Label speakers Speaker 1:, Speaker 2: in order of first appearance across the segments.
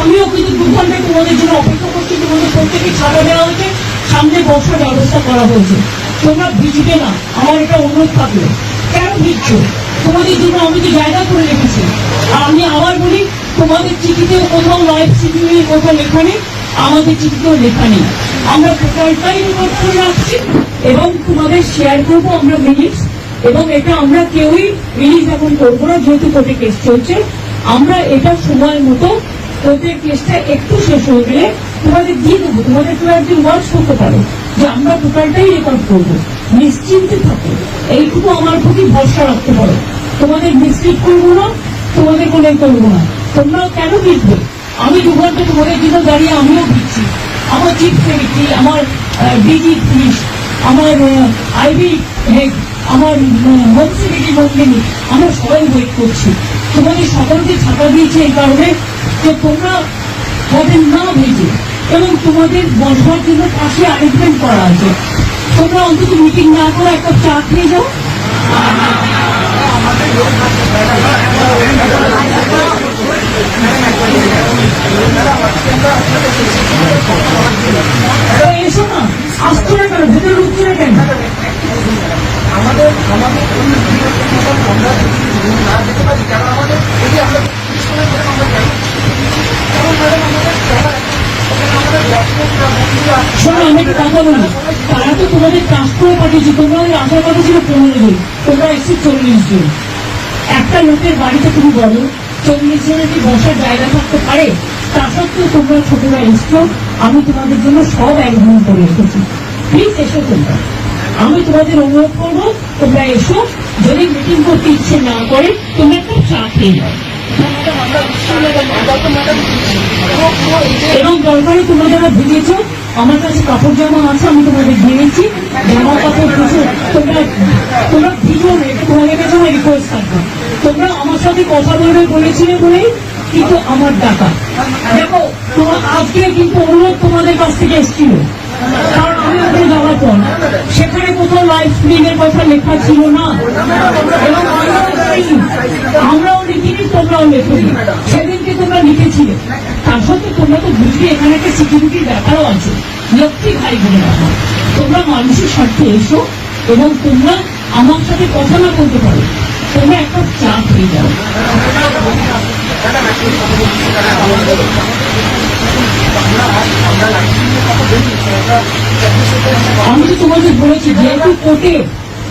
Speaker 1: আমিও কিন্তু দু ঘণ্টা তোমাদের জন্য অপেক্ষা করছি, তোমাদের প্রত্যেকে ছাড়া দেওয়া হয়েছে। সামনে বসার ব্যবস্থা করা হয়েছে। তোমরা ভিজবে না, আমার এটা অনুরোধ থাকল। কেন ভিজছো? তোমাদের জন্য আমি তো জায়গা করে রেখেছি। আর আমি আবার বলি, তোমাদের চিঠিতে কোথাও লাইভ সিকিউরিটির কোথাও লেখা নেই আমাদের চিঠিতেও লেখা নেই। আমরা টোটালটাই রেকর্ড করে রাখছি এবং তোমাদের শেয়ার করব আমরা মিনিটস এবং এটা আমরা কেউই রিলিজ এখন করব না, যেহেতু কোর্টে কেস চলছে। আমরা এটা সময় মতো কোর্টের কেসটা একটু শেষ হয়ে গেলে তোমাদের দিয়ে দেবো। তোমাদের তোমরা একদিন ওয়াচ করতে পারো যে আমরা টোটালটাই রেকর্ড করব। নিশ্চিন্তে থাকো। এইটুকু আমার প্রতি ভরসা রাখতে পারো। তোমাদের মিসলিড করব না, তোমাদের কোনো করব না। তোমরাও কেন জিতবে আমি দু ঘণ্টা তোমাদের জন্য দাঁড়িয়ে আমিও সেক্রেটারি আমার ডিজি পুলিশ, আমার আইবি হেড, আমার হোম সেক্রেটারি মন্দিনী আমরা সবাই ওয়েট করছি। তোমাদের সকলকে ছাপা দিয়েছে এই কারণে যে তোমরা যাতে না ভেজে এবং তোমাদের বসবার জন্য পাশে অ্যারেঞ্জমেন্ট করা আছে। তোমরা অন্তত মিটিং না করে একটা চা খেয়ে যাও। তো শোনো, আমি একটা কথা বলি। তারা তো তোমাদের কাজ পাঠিয়েছে, তোমরা আসার কথা ছিল পনেরো জন, তোমরা এসে চল্লিশ জন। একটা লোকের বাড়িতে তুমি বলো, চল্লিশ জনের কি বসার জায়গা থাকতে পারে? তা সত্ত্বেও তোমরা ছোটরা এসছো, আমি তোমাদের জন্য সব একদম করে রেখেছি প্লিজ এসো তোমরা। আমি তোমাদের অনুরোধ করব, তোমরা এসো, যদি মিটিং করতে ইচ্ছে না করে, তোমরা একটা চা খেয়ে যাও এবং দরকারে তোমরা যারা ভিজেছ আমার কাছে কাপড় জামা আছে, আমি তোমাদের দিয়েছি জামা, কাপড়, কিছু তোমরা তোমরা ভিজো না এটা তোমাদের কাছে আমার রিকোয়েস্ট থাকবে। তোমরা আমার সাথে কথা বলবে বলেছিলে বলেই কিন্তু আমার টাকা। দেখো, তোমার আজকে কিন্তু অনুরোধ তোমাদের কাছ থেকে এসেছিল। কারণ আমি ওখানে যাওয়ার পর, সেখানে কোথাও লাইভ স্ট্রিমিং এর কথা লেখা ছিল না। এবং আমরাও লিখিনি তোমরাও লেখনি। সেদিনকে তোমরা লিখেছিলে। তার সত্ত্বেও তোমরা তো বুঝবে এখানে একটা সিকিউরিটির ব্যাপারও আছে। লক্ষ্মী ভাই বলে ব্যাপার তোমরা মানুষের স্বার্থে এসো এবং তোমরা আমার সাথে কথা না বলতে পারো। তোমরা একটা চা খেয়ে যাও। আমি তো তোমাদের বলেছি, যেহেতু কোর্টে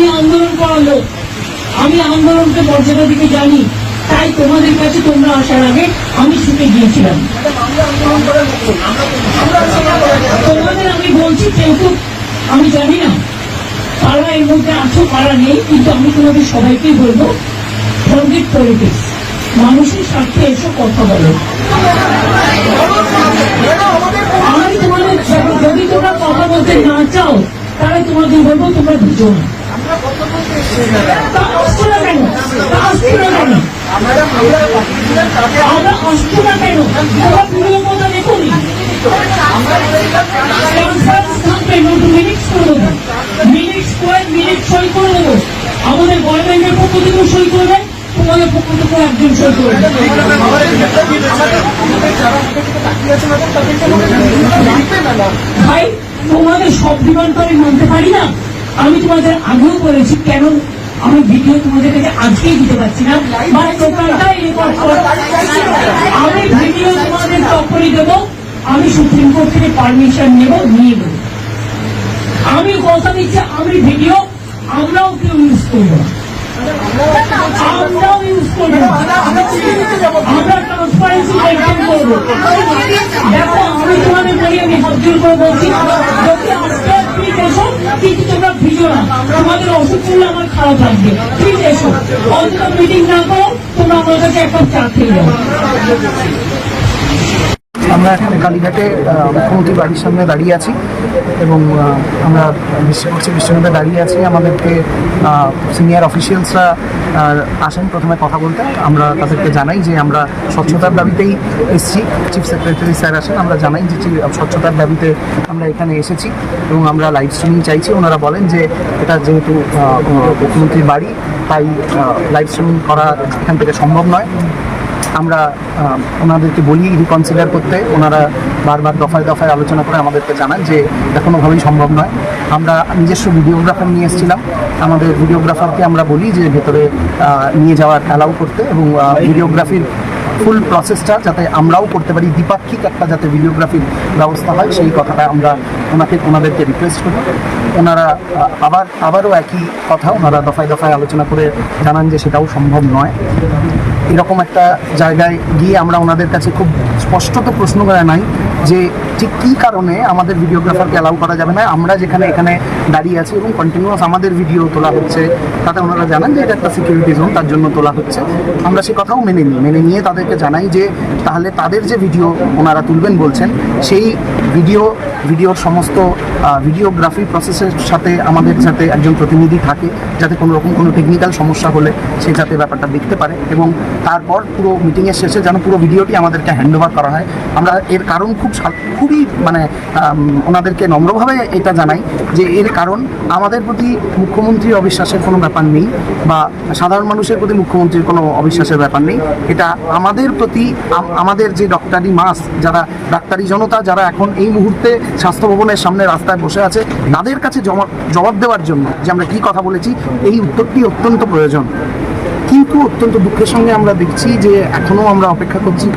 Speaker 1: আমি আন্দোলন করার লোক, আমি আন্দোলনকে মর্যাদা দিকে জানি, তাই তোমাদের কাছে তোমরা আসার আগে আমি ছুটে গিয়েছিলাম। তোমাদের আমি বলছি কেউ আমি জানি না কারা এর মধ্যে আছো কারা নেই, কিন্তু আমি তোমাদের সবাইকেই বলব ফরগেট পলিটিক্স মানুষের স্বার্থে এসো, কথা বলো। আমি তোমাদের, যদি- তোমরা কথা বলতে না চাও, তাহলে তোমাদের বলব তোমরা বুঝো
Speaker 2: আমরা
Speaker 1: আসছো কেন তা কেন
Speaker 2: আমরা
Speaker 1: আমরা না কেন তোমরা পুরো কথা দেখো নি
Speaker 2: আমরা বলেছিলাম
Speaker 1: কনফারেন্স থাকবে নতুন মিনিটস করে দেবো মিনিটস করে মিনিট সই করে দেবো আমাদের গভর্নমেন্টের পক্ষ থেকেও সই করবে তোমাদের পক্ষ থেকেও একজন সই করবে ভাই তোমাদের সব ডিমান্ড তো আমি মানতে পারি না। আমি তোমাদের আগেও বলেছি কেন আমি ভিডিও তোমাদের কাছে আজকেই দিতে পারছি না? আমি ভিডিও তোমাদের তখনই দেবো, আমি সুপ্রিম কোর্ট থেকে পারমিশন নেব, নিয়ে দেবো আমি কথা দিচ্ছি, আমি ভিডিও, আমরাও কেউ ইউজ করব না। আমরাও ইউজ করব আমরা ট্রান্সপারেন্সি করব। দেখো, আমি তোমাদের বলি আমি হাত করে বলছি প্লিজ এসো, কিন্তু তোমরা ভিজো না। তোমাদের অসুখ করলে আমার খারাপ লাগবে। ঠিক এসো। অন্তত মিটিং না করো, তোমরা আমার কাছে একটা চা খেয়ে
Speaker 3: আমরা এখানে কালীঘাটে মুখ্যমন্ত্রী বাড়ির সামনে দাঁড়িয়ে আছি এবং আমরা বিশ্বকর্ষী বিশ্ববিদ্যালয়ে দাঁড়িয়ে আছি। আমাদেরকে সিনিয়র অফিসিয়ালসরা আসেন প্রথমে কথা বলতে। আমরা তাদেরকে জানাই যে আমরা স্বচ্ছতার দাবিতেই এসেছি। চিফ সেক্রেটারি স্যার আসেন, আমরা জানাই যে স্বচ্ছতার দাবিতে আমরা এখানে এসেছি এবং আমরা লাইভ স্ট্রিমিং চাইছি। ওনারা বলেন যে এটা যেহেতু মুখ্যমন্ত্রীর বাড়ি, তাই লাইভ স্ট্রিমিং করা এখান থেকে সম্ভব নয়। আমরা ওনাদেরকে বলি, রিকনসিডার করতে। ওনারা বারবার দফায় দফায় আলোচনা করে আমাদেরকে জানান যে, এটা কোনোভাবেই সম্ভব নয়। আমরা নিজস্ব ভিডিওগ্রাফার নিয়ে এসেছিলাম। আমাদের ভিডিওগ্রাফারকে আমরা বলি যে, ভেতরে নিয়ে যাওয়ার অ্যালাউ করতে এবং ভিডিওগ্রাফির ফুল প্রসেসটা যাতে আমরাও করতে পারি, দ্বিপাক্ষিক একটা যাতে ভিডিওগ্রাফির ব্যবস্থা হয়, সেই কথাটা আমরা ওনাকে, ওনাদেরকে রিকোয়েস্ট করি ওনারা আবার, আবারও একই কথা, ওনারা দফায় দফায় আলোচনা করে জানান যে, সেটাও সম্ভব নয়। এরকম একটা জায়গায় গিয়ে আমরা ওনাদের কাছে খুব স্পষ্টত প্রশ্ন করা নাই। যে ঠিক কী কারণে আমাদের ভিডিওগ্রাফারকে অ্যালাউ করা যাবে না, আমরা যেখানে এখানে দাঁড়িয়ে আছি এবং কন্টিনিউয়াস আমাদের ভিডিও তোলা হচ্ছে, তাতে ওনারা জানান যে এটা একটা সিকিউরিটি জোন তার জন্য তোলা হচ্ছে। আমরা সে কথাও মেনে নিই, মেনে নিয়ে তাদেরকে জানাই যে তাহলে তাদের যে ভিডিও ওনারা তুলবেন বলছেন, সেই ভিডিও ভিডিওর সমস্ত ভিডিওগ্রাফি প্রসেসের সাথে আমাদের সাথে একজন প্রতিনিধি থাকে, যাতে কোনো রকম কোনো টেকনিক্যাল সমস্যা হলে সে যাতে ব্যাপারটা দেখতে পারে এবং তারপর পুরো মিটিংয়ের শেষে যেন পুরো ভিডিওটি আমাদেরকে হ্যান্ড ওভার করা হয়। আমরা এর কারণ খুব সা- খুবই মানে ওনাদেরকে নম্রভাবে এটা জানাই যে এর কারণ আমাদের প্রতি মুখ্যমন্ত্রীর অবিশ্বাসের কোনো ব্যাপার নেই বা সাধারণ মানুষের প্রতি মুখ্যমন্ত্রীর কোনো অবিশ্বাসের ব্যাপার নেই। এটা আমাদের প্রতি আমাদের যে ডক্টরি মাস, যারা ডাক্তারি জনতা, যারা এখন এই মুহূর্তে স্বাস্থ্য ভবনের সামনে রাস্তায় বসে আছে, তাদের কাছে জবাব দেওয়ার জন্য যে আমরা কী কথা বলেছি, এই উত্তরটি অত্যন্ত প্রয়োজন। কিন্তু অত্যন্ত দুঃখের সঙ্গে আমরা দেখছি যে এখনও আমরা অপেক্ষা করছি